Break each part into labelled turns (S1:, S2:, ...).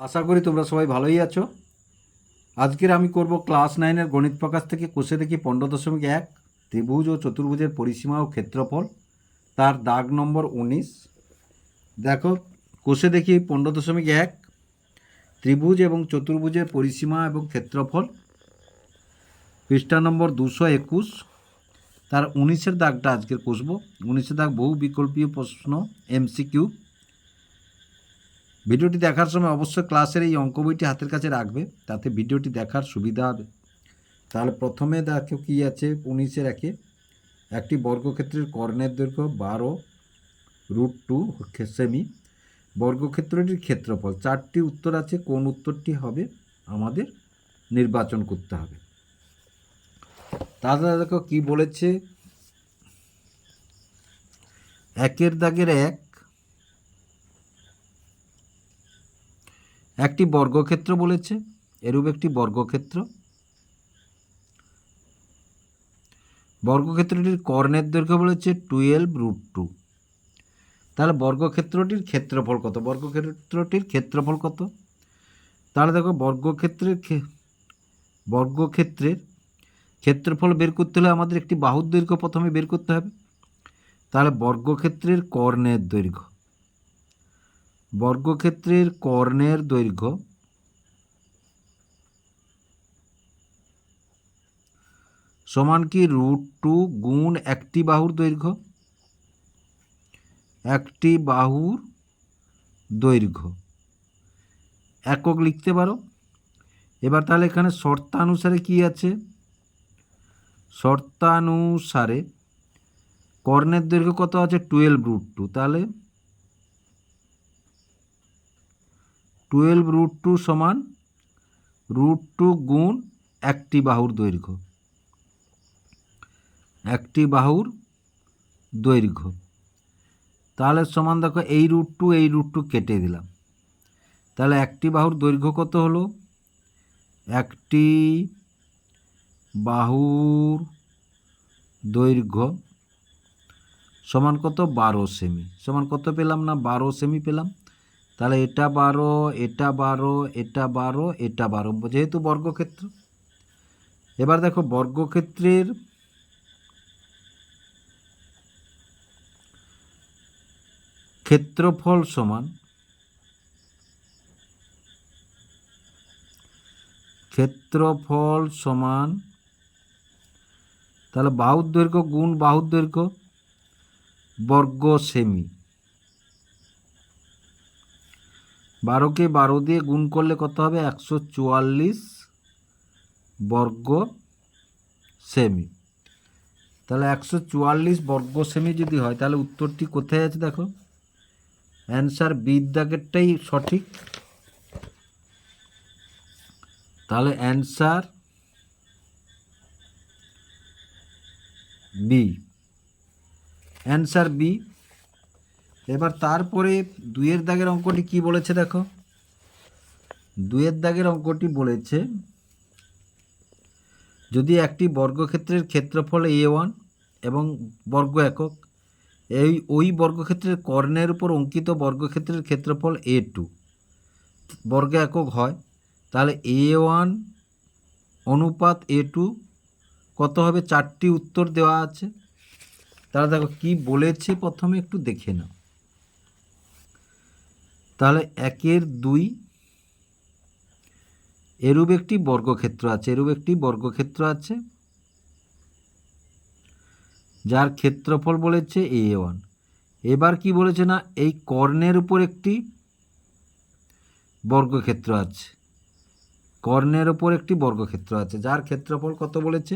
S1: আশা করি তোমরা সবাই ভালোই আছো। আজকের আমি করব ক্লাস নাইনের গণিত প্রকাশ থেকে কোষে দেখি পনেরো দশমিক এক, ত্রিভুজ ও চতুর্ভুজের পরিসীমা ও ক্ষেত্রফল, তার দাগ নম্বর উনিশ। দেখো, কোষে দেখি পনেরো দশমিক এক, ত্রিভুজ এবং চতুর্ভুজের পরিসীমা এবং ক্ষেত্রফল। পৃষ্ঠা নম্বর দুশো একুশ, তার উনিশের দাগটা আজকে কষবো। উনিশের দাগ বহু বিকল্পীয় প্রশ্ন, এমসিকিউ। ভিডিওটি দেখার সময় অবশ্যই ক্লাসের এই অঙ্ক বইটি হাতের কাছে রাখবে, তাতে ভিডিওটি দেখার সুবিধা হবে। তাহলে প্রথমে দেখো কী আছে, উনিশের একে। একটি বর্গক্ষেত্রের কর্ণের দৈর্ঘ্য বারো, রুট টু সেমি বর্গক্ষেত্রটির ক্ষেত্রফল, চারটি উত্তর আছে, কোন উত্তরটি হবে? আমাদের নির্বাচন করতে হবে। তাহলে দেখো কি বলেছে? একের দাগের এক একটি বর্গক্ষেত্র বলেছে, এরূপ একটি বর্গক্ষেত্র। বর্গক্ষেত্রটির কর্ণের দৈর্ঘ্য বলেছে টুয়েলভ রুট টু। তাহলে বর্গক্ষেত্রটির ক্ষেত্রফল কত? বর্গক্ষেত্রটির ক্ষেত্রফল কত? তাহলে দেখো বর্গক্ষেত্রের ক্ষে- বর্গক্ষেত্রের ক্ষেত্রফল বের করতে হলে আমাদের একটি বাহুর দৈর্ঘ্য প্রথমে বের করতে হবে। তাহলে বর্গক্ষেত্রের কর্ণের দৈর্ঘ্য। বর্গক্ষেত্রের কর্ণের দৈর্ঘ্য সমান কি রুট টু গুণ একটি বাহুর দৈর্ঘ্য? একটি বাহুর দৈর্ঘ্য। একক লিখতে পারো? এবার তাহলে এখানে শর্তানুসারে কি আছে? শর্তানুসারে কর্ণের দৈর্ঘ্য কত আছে? টুয়েলভ রুট টু তাহলে টুয়েলভ রুট টু সমান রুট টু গুণ একটি বাহুর দৈর্ঘ্য। একটি বাহুর দৈর্ঘ্য। তাহলে সমান দেখো এই রুট টু এই রুট টু কেটে দিলাম। তাহলে একটি বাহুর দৈর্ঘ্য কত হলো? একটি বাহুর দৈর্ঘ্য সমান কত? বারো সেমি। সমান কত পেলাম না? বারো সেমি পেলাম। তাহলে এটা বারো এটা বারো এটা বারো এটা বারো, যেহেতু বর্গক্ষেত্র। এবার দেখো বর্গক্ষেত্রের ক্ষেত্রফল সমান ক্ষেত্রফল সমান, তাহলে বাহুর দৈর্ঘ্য গুণ বাহুর দৈর্ঘ্য বর্গ সেমি। বারোকে বারো দিয়ে গুণ করলে কত হবে? একশো চুয়াল্লিশ বর্গ সেমি। তাহলে একশো চুয়াল্লিশ বর্গ সেমি যদি হয়, তাহলে উত্তরটি কোথায় আছে দেখো? অ্যান্সার বির দাগেরটাই সঠিক। তাহলে অ্যান্সার বি অ্যান্সার বি এবার তারপরে দুইয়ের দাগের অঙ্কটি কি বলেছে দেখো? দুইয়ের দাগের অঙ্কটি বলেছে, যদি একটি বর্গক্ষেত্রের ক্ষেত্রফল এ ওয়ান এবং বর্গ একক, এই ওই বর্গক্ষেত্রের কর্ণের উপর অঙ্কিত বর্গক্ষেত্রের ক্ষেত্রফল এ টু, বর্গ একক হয়, তাহলে এ ওয়ান অনুপাত এ টু কত হবে? চারটি উত্তর দেওয়া আছে। তাহলে দেখো কি বলেছে? প্রথমে একটু দেখে নাও। তাহলে একের দুই এরূপ একটি বর্গক্ষেত্র আছে, এরূপ একটি বর্গক্ষেত্র আছে। যার ক্ষেত্রফল বলেছে এ ওয়ান এবার কি বলেছে না, এই কর্ণের উপর একটি বর্গক্ষেত্র আছে। কর্ণের ওপর একটি বর্গক্ষেত্র আছে, যার ক্ষেত্রফল কত বলেছে?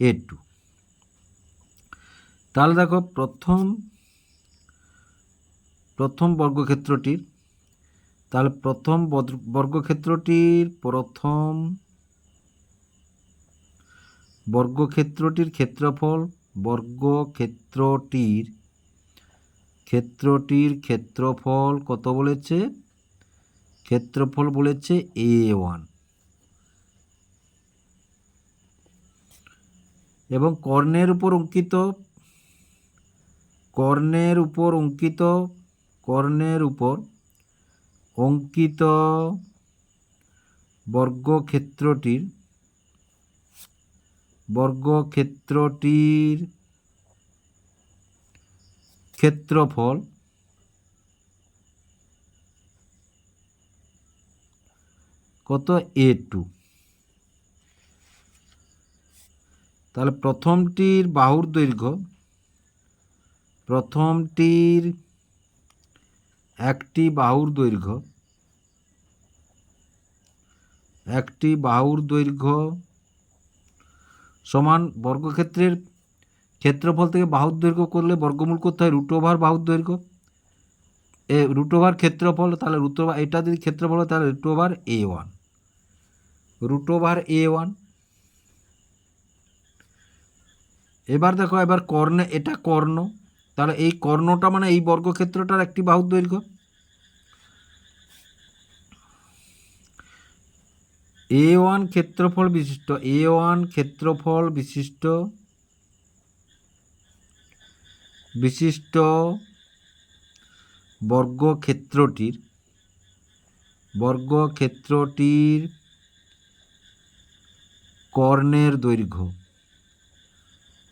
S1: এ টু তাহলে দেখো, প্রথম প্রথম বর্গক্ষেত্রটির, তাহলে প্রথম বর্গক্ষেত্রটির প্রথম বর্গক্ষেত্রটির ক্ষেত্রফল বর্গক্ষেত্রটির, ক্ষেত্রটির ক্ষেত্রফল কত বলেছে? ক্ষেত্রফল বলেছে এ ওয়ান এবং কর্ণের উপর অঙ্কিত, কর্ণের উপর অঙ্কিত কর্ণের উপর অঙ্কিত বর্গক্ষেত্রটির বর্গক্ষেত্রটির ক্ষেত্রফল কত এ টু? তাহলে প্রথমটির বাহুর দৈর্ঘ্য প্রথমটির একটি বাহুর দৈর্ঘ্য, একটি বাহুর দৈর্ঘ্য সমান বর্গক্ষেত্রের ক্ষেত্রফল থেকে বাহুর দৈর্ঘ্য করলে বর্গমূল করতে হয় রুট ওভার বাহুর দৈর্ঘ্য। এ রুট ওভার ক্ষেত্রফল তাহলে রুট ওভার এটা যদি ক্ষেত্রফল হয় তাহলে root over A one root over A one এবার দেখো, এবার কর্ণে, এটা কর্ণ, তাহলে এই কর্ণটা মানে এই বর্গক্ষেত্রটার একটি বাহুর দৈর্ঘ্য। এ ওয়ান ক্ষেত্রফল বিশিষ্ট, এ ওয়ান ক্ষেত্রফল বিশিষ্ট বিশিষ্ট বর্গক্ষেত্রটির বর্গক্ষেত্রটির কর্ণের দৈর্ঘ্য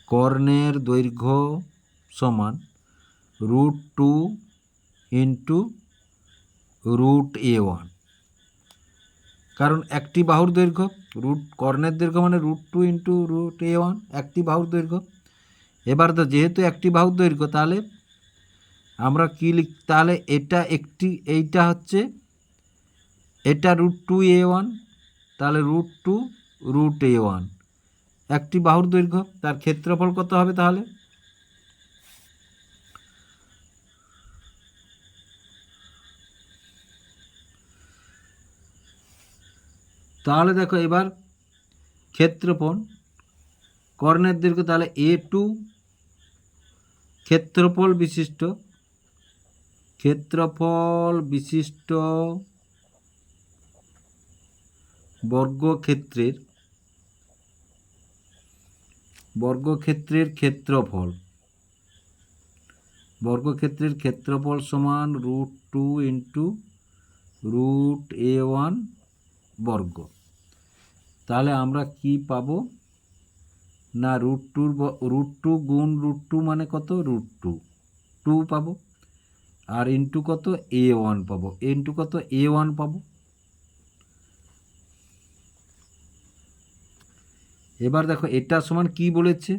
S1: কর্ণের দৈর্ঘ্য সমান root two into root A one. কারণ একটি বাহুর দৈর্ঘ্য রুট কর্ণের দৈর্ঘ্য মানে root two into root A one একটি বাহুর দৈর্ঘ্য। এবার তো যেহেতু একটি বাহুর দৈর্ঘ্য, তাহলে আমরা কী লিখ, তাহলে এটা একটি, এইটা হচ্ছে, এটা রুট টু এ ওয়ান তাহলে root two root A one একটি বাহুর দৈর্ঘ্য, তার ক্ষেত্রফল কত হবে তাহলে? তাহলে দেখো এবার ক্ষেত্রফল, কর্ণের দৈর্ঘ্য তাহলে এ টু ক্ষেত্রফল বিশিষ্ট ক্ষেত্রফল বিশিষ্ট বর্গক্ষেত্রের বর্গক্ষেত্রের ক্ষেত্রফল। বর্গক্ষেত্রের ক্ষেত্রফল সমান root two into root A one বর্গ। তাহলে আমরা কি পাব? না রুট টুর রুট টু গুণ রুট টু মানে কত? রুট টু টু পাবো। আর ইন্টু কত? এ ওয়ান পাবো। ইন্টু কত? এ ওয়ান পাবো। এবার দেখো, এটা সমান কি বলেছে?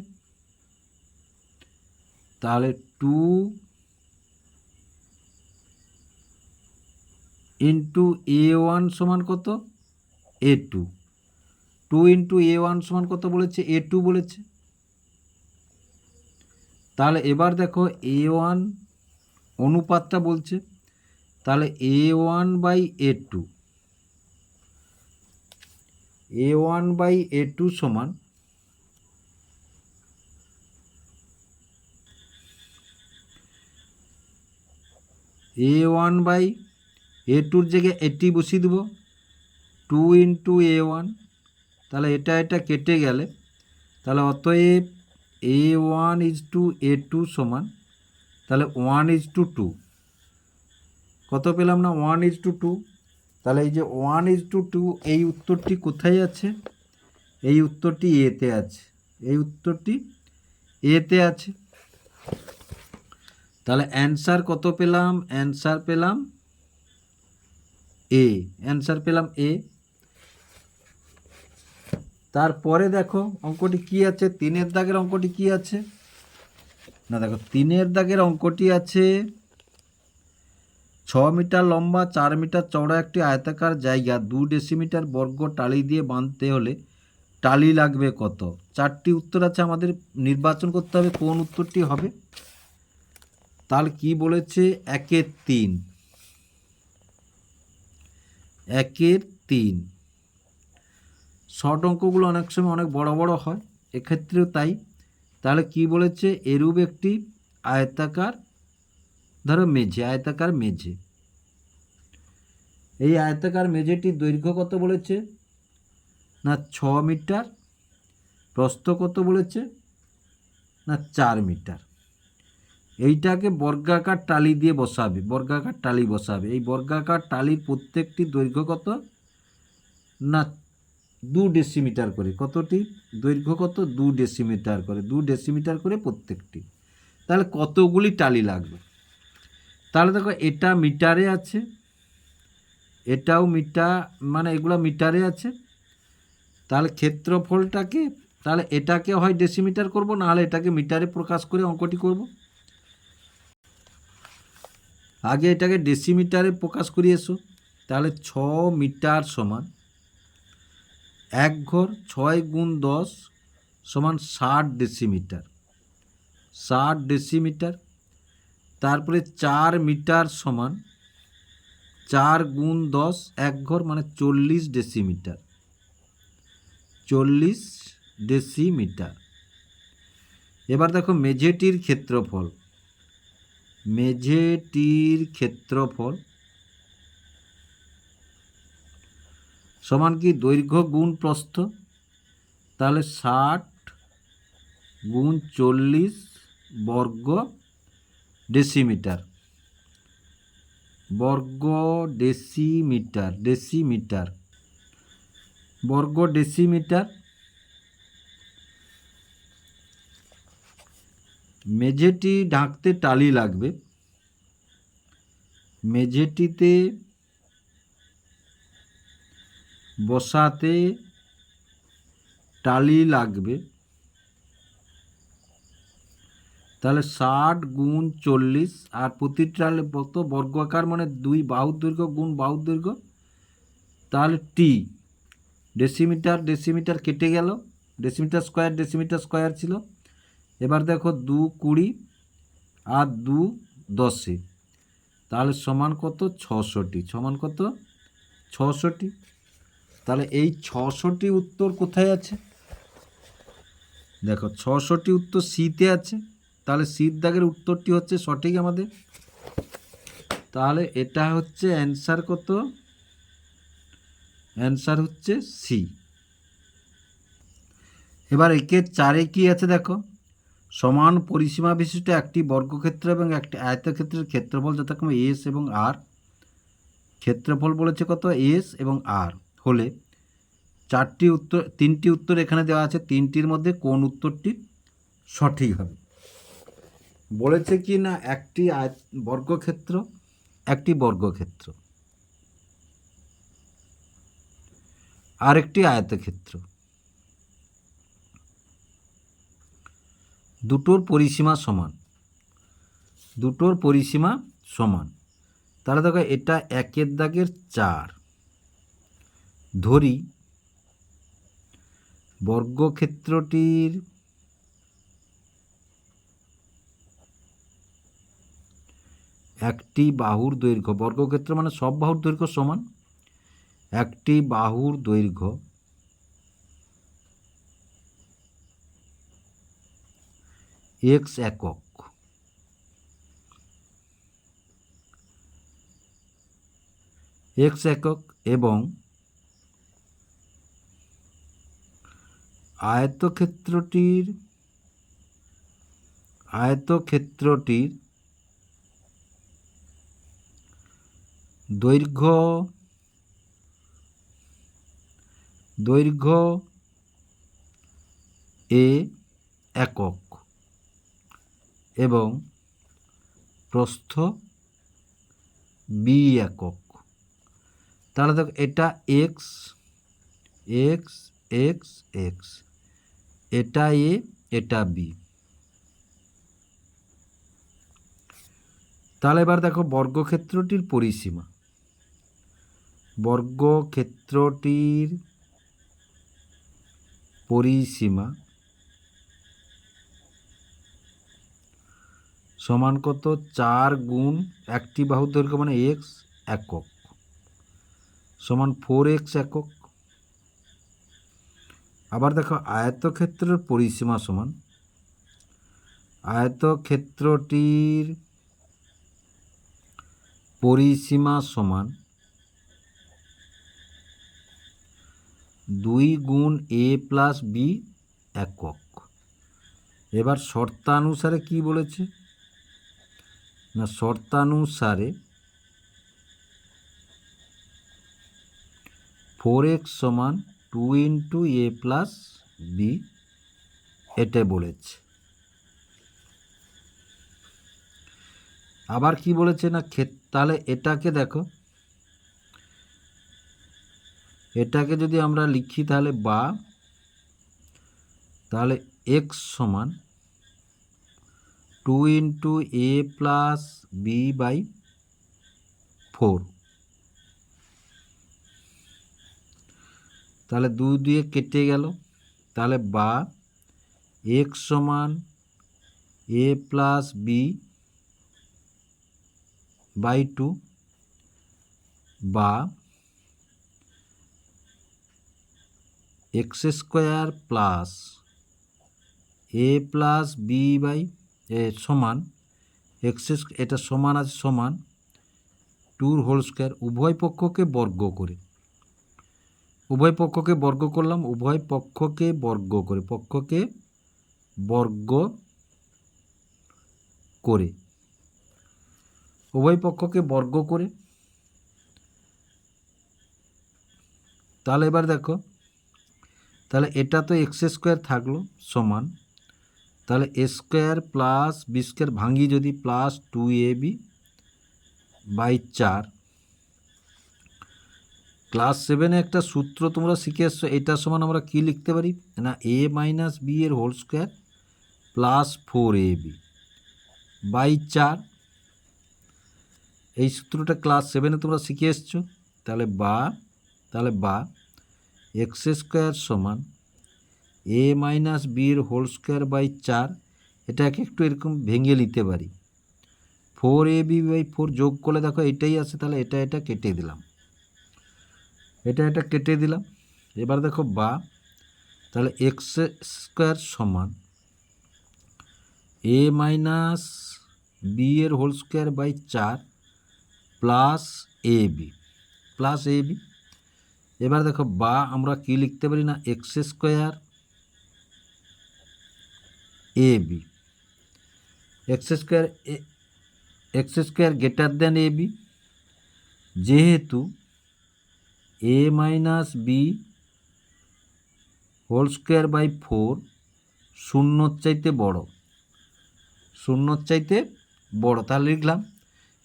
S1: তাহলে টু ইন্টু এ ওয়ান সমান কত? A two two into A one সমান কত বলেছে? এ টু বলেছে। তাহলে এবার দেখো এ ওয়ান অনুপাতটা বলছে। তাহলে A one by A two. A one by A two সমান এ ওয়ান বাই এ টুর জায়গায় এটি বসিয়ে দেবো। টু ইন্টু এ ওয়ান তাহলে এটা এটা কেটে গেলে তাহলে অতএব A one is two A two সমান, তাহলে ওয়ান ইজ টু টু কত পেলাম না? ওয়ান ইজ টু টু তাহলে এই যে ওয়ান ইজ টু টু এই উত্তরটি কোথায় আছে? এই উত্তরটি এতে আছে। এই উত্তরটি এতে আছে। তাহলে অ্যান্সার কত পেলাম? অ্যান্সার পেলাম এ অ্যান্সার পেলাম এ তারপরে দেখো অঙ্কটি কি আছে? তিনের দাগের অঙ্কটি কি আছে? না, দেখো, তিনের দাগের অঙ্কটি আছে ছ মিটার লম্বা, চার মিটার চওড়া একটি আয়তাকার জায়গা। দু ডেসিমিটার বর্গ টালি দিয়ে বাঁধতে হলে টালি লাগবে কত? চারটি উত্তর আছে আমাদের, নির্বাচন করতে হবে কোন উত্তরটি হবে। তাহলে কি বলেছে? একের তিন। একের তিন। শর্ট অঙ্কগুলো অনেক সময় অনেক বড় বড় হয়, এক্ষেত্রেও তাই। তাহলে কি বলেছে? এরূপ একটি আয়তাকার, ধরো মেঝে, আয়তাকার মেঝে। এই আয়তাকার মেঝেটির দৈর্ঘ্য কত বলেছে? না, ছ মিটার। প্রস্থ কত বলেছে? না, চার মিটার। এইটাকে বর্গাকার টালি দিয়ে বসাবে, বর্গাকার টালি বসাবে। এই বর্গাকার টালির প্রত্যেকটি দৈর্ঘ্য কত? না দু ডেসিমিটার করে। কতটি? দৈর্ঘ্য কত? দু ডেসিমিটার করে। দু ডেসিমিটার করে প্রত্যেকটি। তাহলে কতগুলি টালি লাগবে? তাহলে দেখো, এটা মিটারে আছে, এটাও মিটার মানে এগুলো মিটারে আছে। তাহলে ক্ষেত্রফলটাকে, তাহলে এটাকে হয় ডেসিমিটার করব, নাহলে এটাকে মিটারে প্রকাশ করে অঙ্কটি করব। আগে এটাকে ডেসিমিটারে প্রকাশ করি এসো। তাহলে ছ মিটার সমান এক ঘর ছয় গুণ দশ সমান ষাট ডেসিমিটার। ষাট ডেসিমিটার, তারপরে চার মিটার সমান চার গুণ দশ এক ঘর মানে চল্লিশ ডেসিমিটার। চল্লিশ ডেসিমিটার। এবার দেখো মেঝেটির ক্ষেত্রফল। মেঝেটির ক্ষেত্রফল সমান কি দৈর্ঘ্য গুণ প্রস্থ? তাহলে ষাট গুণ চল্লিশ বর্গ ডেসিমিটার। বর্গ ডেসিমিটার ডেসিমিটার। বর্গ ডেসিমিটার। মেঝেটি ঢাকতে টালি লাগবে। মেঝেটিতে বসাতে টালি লাগবে। তাহলে ষাট গুণ চল্লিশ আর প্রতিটা কত? বর্গাকার মানে দুই বাহুর দৈর্ঘ্য গুণ বাহুর দৈর্ঘ্য। তাহলে টি ডেসিমিটার ডেসিমিটার কেটে গেল। ডেসিমিটার স্কোয়ার ডেসিমিটার স্কোয়ার ছিল। এবার দেখো দু কুড়ি আর দু দশে। তাহলে সমান কত? ছশোটি সমান কত? ছশোটি তাহলে এই ছশোটি উত্তর কোথায় আছে? দেখো, ছশোটি উত্তর সিতে আছে। তাহলে সির দাগের উত্তরটি হচ্ছে সঠিক আমাদের। তাহলে এটা হচ্ছে অ্যান্সার কত? অ্যান্সার হচ্ছে সি। এবার একে চারে কি আছে দেখো? সমান পরিসীমা বিশিষ্ট একটি বর্গক্ষেত্র এবং একটি আয়তক্ষেত্রের ক্ষেত্রফল যথাক্রমে এস এবং আর। ক্ষেত্রফল বলেছে কত? এস এবং আর। হলে চারটি উত্তর, তিনটি উত্তর এখানে দেওয়া আছে, তিনটির মধ্যে কোন উত্তরটি সঠিক হবে? বলেছে কি না, একটি বর্গক্ষেত্র একটি বর্গক্ষেত্র। আর একটি আয়তক্ষেত্র। দুটোর পরিসীমা সমান। দুটোর পরিসীমা সমান। তাহলে দেখো এটা একের দাগের চার। ধরি। বর্গক্ষেত্রটির একটি বাহুর দৈর্ঘ্য, বর্গক্ষেত্র মানে সব বাহুর দৈর্ঘ্য সমান। একটি বাহুর দৈর্ঘ্য এক্স একক। এক্স একক এবং আয়তক্ষেত্রটির আয়তক্ষেত্রটির দৈর্ঘ্য দৈর্ঘ্য এ একক এবং প্রস্থ বি একক। তাহলে দেখো এটা এক্স এক্স এক্স এক্স এটা এ এটা বি তাহলে এবার দেখো বর্গক্ষেত্রটির পরিসীমা। বর্গক্ষেত্রটির পরিসীমা সমান কত? চার গুণ একটি বাহুর দৈর্ঘ্য মানে এক্স একক। সমান ফোর এক্স একক। আবার দেখো আয়তক্ষেত্রের পরিসীমা সমান। আয়তক্ষেত্রটির পরিসীমা সমান দুই গুণ এ প্লাস বি একক। এবার শর্তানুসারে কি বলেছে? না, শর্তানুসারে ফোর এক্স সমান two into A plus B, এটা বলেছে। আবার কি বলেছে না তাহলে এটাকে দেখো। এটাকে যদি আমরা লিখি তাহলে বা, তাহলে এক্স সমান two into A plus B by four. তাহলে দুই দিয়ে কেটে গেল। তাহলে বা এক্স সমান A plus B by two বা X square plus A plus B by A সমান এক্স এটা সমান আছে সমান টুর হোল স্কোয়ার উভয় পক্ষকে বর্গ করে। উভয় পক্ষকে বর্গ করলাম, উভয় পক্ষকে বর্গ করে, পক্ষকে বর্গ করে। উভয় পক্ষকে বর্গ করে। তাহলে এবার দেখো, তাহলে এটা তো এক্স স্কোয়ার থাকল সমান, তাহলে A square plus B square ভাঙি যদি plus two A B by চার ক্লাস সেভেনে একটা সূত্র তোমরা শিখে এসছো, এটার সমান আমরা কি লিখতে পারি? না, এ মাইনাস বি এর whole square plus four A B by চার। এই সূত্রটা ক্লাস সেভেনে তোমরা শিখে এসছো, তাহলে বা তাহলে বা এক্স স্কোয়ার সমান এ মাইনাস বির হোল স্কোয়ার বাই চার, এটাকে একটু এরকম ভেঙে নিতে পারি। Four A B by four যোগ করলে দেখো এটাই আছে, তাহলে এটা এটা কেটে দিলাম। এটা এটা কেটে দিলাম। এবার দেখো বা, তাহলে এক্স স্কোয়ার সমান এ মাইনাস বি এর হোল স্কোয়ার বাই চার plus A B plus A B এবার দেখো বা, আমরা কি লিখতে পারি না? X square A B X square X square greater than A B যেহেতু A minus B whole square by four শূন্যর চাইতে বড়। শূন্যর চাইতে বড়, তাহলে লিখলাম।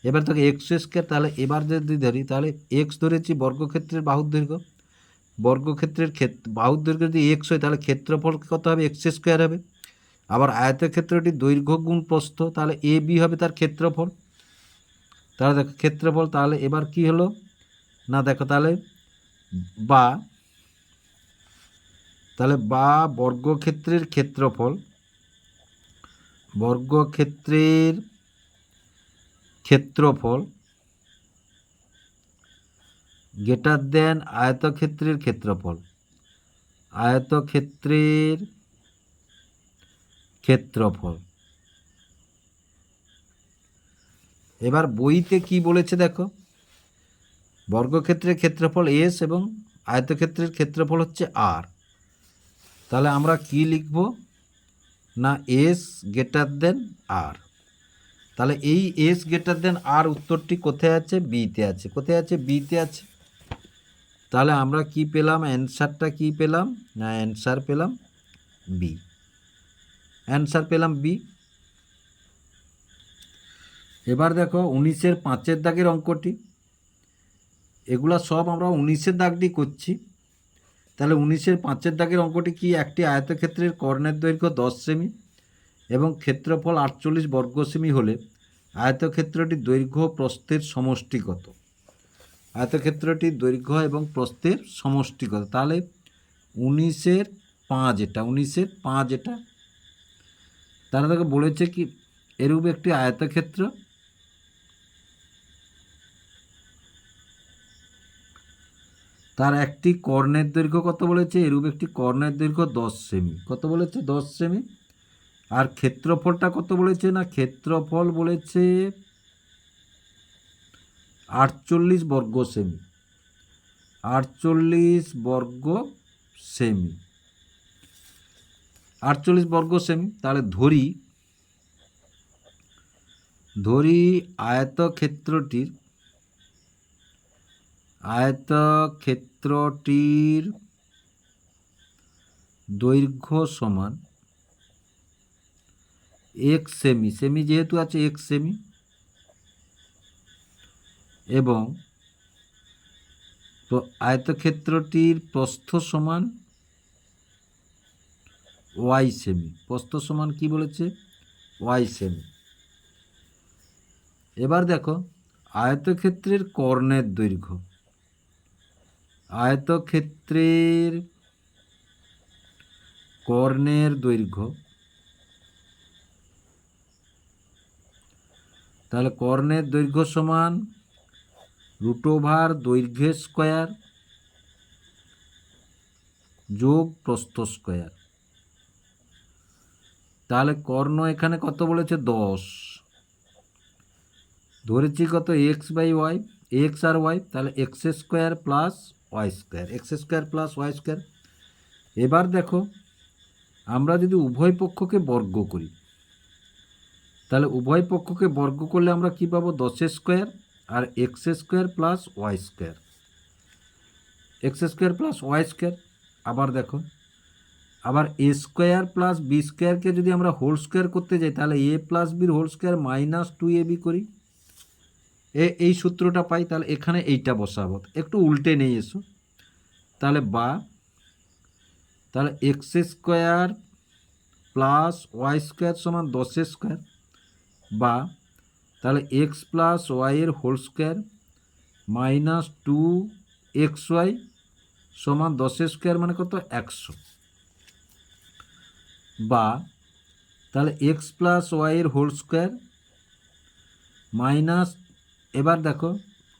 S1: এবার তোকে এক্স স্কোয়ার তাহলে এবার যদি ধরি, তাহলে এক্স ধরেছি বর্গক্ষেত্রের বাহুর দৈর্ঘ্য। বর্গক্ষেত্রের ক্ষেত্র বাহুর দৈর্ঘ্য যদি এক্স হয়, তাহলে ক্ষেত্রফল কত হবে? এক্স স্কোয়ার হবে। আবার আয়তক্ষেত্রটি দৈর্ঘ্য গুণ প্রস্থ, তাহলে এ বি হবে তার ক্ষেত্রফল। তাহলে দেখো, ক্ষেত্রফল তাহলে এবার কি হলো? না, দেখো, তাহলে বা, তাহলে বা বর্গক্ষেত্রের ক্ষেত্রফল বর্গক্ষেত্রের ক্ষেত্রফল গেটার দেন আয়তক্ষেত্রের ক্ষেত্রফল আয়তক্ষেত্রের ক্ষেত্রফল। এবার বইতে কি বলেছে দেখো? বর্গক্ষেত্রের ক্ষেত্রফল এস এবং আয়তক্ষেত্রের ক্ষেত্রফল হচ্ছে আর তাহলে আমরা কি লিখব? না এস গ্রেটার দেন আর তাহলে এই এস গ্রেটার দেন আর উত্তরটি কোথায় আছে? বিতে আছে। কোথায় আছে? বিতে আছে। তাহলে আমরা কি পেলাম? অ্যান্সারটা কি পেলাম? না অ্যান্সার পেলাম বি অ্যান্সার পেলাম বি এবার দেখো, উনিশের পাঁচের দাগের অঙ্কটি। এগুলা সব আমরা উনিশের দাগ দিয়ে করছি। তাহলে উনিশের পাঁচের দাগের অঙ্কটি কি? একটি আয়তক্ষেত্রের কর্ণের দৈর্ঘ্য দশ সেমি এবং ক্ষেত্রফল আটচল্লিশ বর্গ সেমি হলে আয়তক্ষেত্রটির দৈর্ঘ্য প্রস্থের সমষ্টি কত আয়তক্ষেত্রটির দৈর্ঘ্য এবং প্রস্থের সমষ্টি কত তাহলে উনিশের পাঁচ এটা, উনিশের পাঁচ এটা। তারা তাকে বলেছে কি, এরূপ একটি আয়তক্ষেত্র তার একটি কর্ণের দৈর্ঘ্য কত বলেছে? এরূপ একটি কর্ণের দৈর্ঘ্য দশ সেমি। কত বলেছে? দশ সেমি। আর ক্ষেত্রফলটা কত বলেছে? না, ক্ষেত্রফল বলেছে আটচল্লিশ বর্গ সেমি। আটচল্লিশ বর্গ সেমি। আটচল্লিশ বর্গ সেমি। তাহলে ধরি ধরি আয়তক্ষেত্রটির আয়তক্ষেত্রটির দৈর্ঘ্য সমান এক সেমি সেমি যেহেতু আছে এক সেমি এবং আয়তক্ষেত্রটির প্রস্থ সমান ওয়াই সেমি প্রস্থ সমান কি বলেছে? ওয়াই সেমি এবার দেখো, আয়তক্ষেত্রের কর্ণের দৈর্ঘ্য। আয়তক্ষেত্রের কর্ণের দৈর্ঘ্য। তাহলে কর্ণের দৈর্ঘ্য সমান রুট ওভার দৈর্ঘ্য স্কোয়ার যোগ প্রস্থ স্কোয়ার। তাহলে কর্ণ এখানে কত বলেছে? দশ। ধরেছি কত? এক্স বাই ওয়াই, এক্স আর ওয়াই, তাহলে X square plus Y square X square plus Y square এবার দেখো, আমরা যদি উভয় পক্ষকে বর্গ করি, তাহলে উভয় পক্ষকে বর্গ করলে আমরা কি পাবো? দশ স্কোয়ার আর X square plus Y square X square plus Y square আবার দেখো, আবার এ স্কোয়ার প্লাস বি স্কোয়ারকে যদি আমরা হোল স্কোয়ার করতে যাই, তাহলে এ প্লাস বির whole square minus two A B করি। এ, এই সূত্রটা পাই, তাহলে এখানে এইটা বসাবো। একটু উল্টে নেই এসো। তাহলে বা, তাহলে X square plus Y square সমান দশ স্কোয়ার বা, তাহলে এক্স প্লাস ওয়াইয়ের whole square minus two X Y সমান দশ স্কোয়ার মানে কত? একশো। বা, তাহলে এক্স প্লাস ওয়াইয়ের হোল স্কোয়ার মাইনাস এবার দেখো,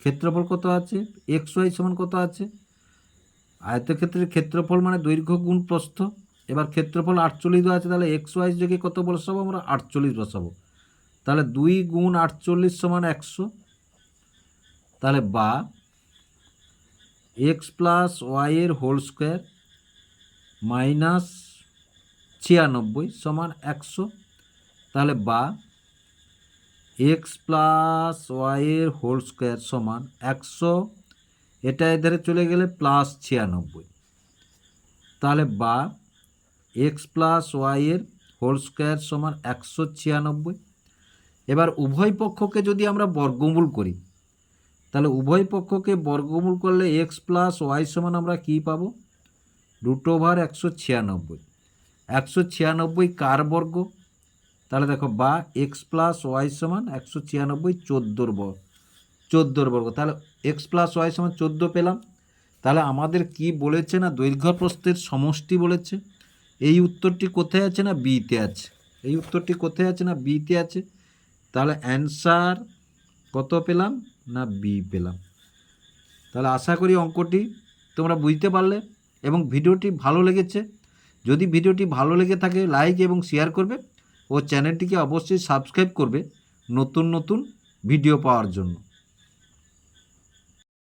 S1: ক্ষেত্রফল কত আছে? এক্স ওয়াই সমান কত আছে? আয়তক্ষেত্রের ক্ষেত্রফল মানে দৈর্ঘ্য গুণ প্রস্থ। এবার ক্ষেত্রফল আটচল্লিশ দেওয়া আছে, তাহলে এক্স ওয়াই যোগে কত বসাবো আমরা? আটচল্লিশ বসাবো। তাহলে দুই গুণ আটচল্লিশ সমান একশো। তাহলে বা এক্স প্লাস ওয়াইয়ের হোল স্কোয়ার মাইনাস ছিয়ানব্বই সমান একশো। তাহলে বা এক্স প্লাস ওয়াইয়ের হোল স্কোয়ার সমান একশো, এটা এধারে চলে গেলে প্লাস ছিয়ানব্বই। তাহলে বা এক্স প্লাস ওয়াইয়ের হোল স্কোয়ার সমান একশো ছিয়ানব্বই। এবার উভয় পক্ষকে যদি আমরা বর্গমূল করি, তাহলে উভয় পক্ষকে বর্গমূল করলে এক্স প্লাস ওয়াই সমান আমরা কী পাবো? রুট ওভার একশো ছিয়ানব্বই। একশো ছিয়ানব্বই কার বর্গ? তাহলে দেখো বা এক্স প্লাস ওয়াই সমান একশো ছিয়ানব্বই চোদ্দোর বর্গ চোদ্দোর বর্গ। তাহলে এক্স প্লাস ওয়াই সমান চোদ্দ পেলাম। তাহলে আমাদের কি বলেছে না, দৈর্ঘ্য প্রস্থের সমষ্টি বলেছে। এই উত্তরটি কোথায় আছে না বিতে আছে। এই উত্তরটি কোথায় আছে না বিতে আছে। তাহলে অ্যান্সার কত পেলাম না বি পেলাম। তাহলে আশা করি অঙ্কটি তোমরা বুঝতে পারলে এবং ভিডিওটি ভালো লেগেছে। যদি ভিডিওটি ভালো লেগে থাকে লাইক এবং শেয়ার করবে। ও চ্যানেলটিকে অবশ্যই সাবস্ক্রাইব করবে নতুন নতুন ভিডিও পাওয়ার জন্য।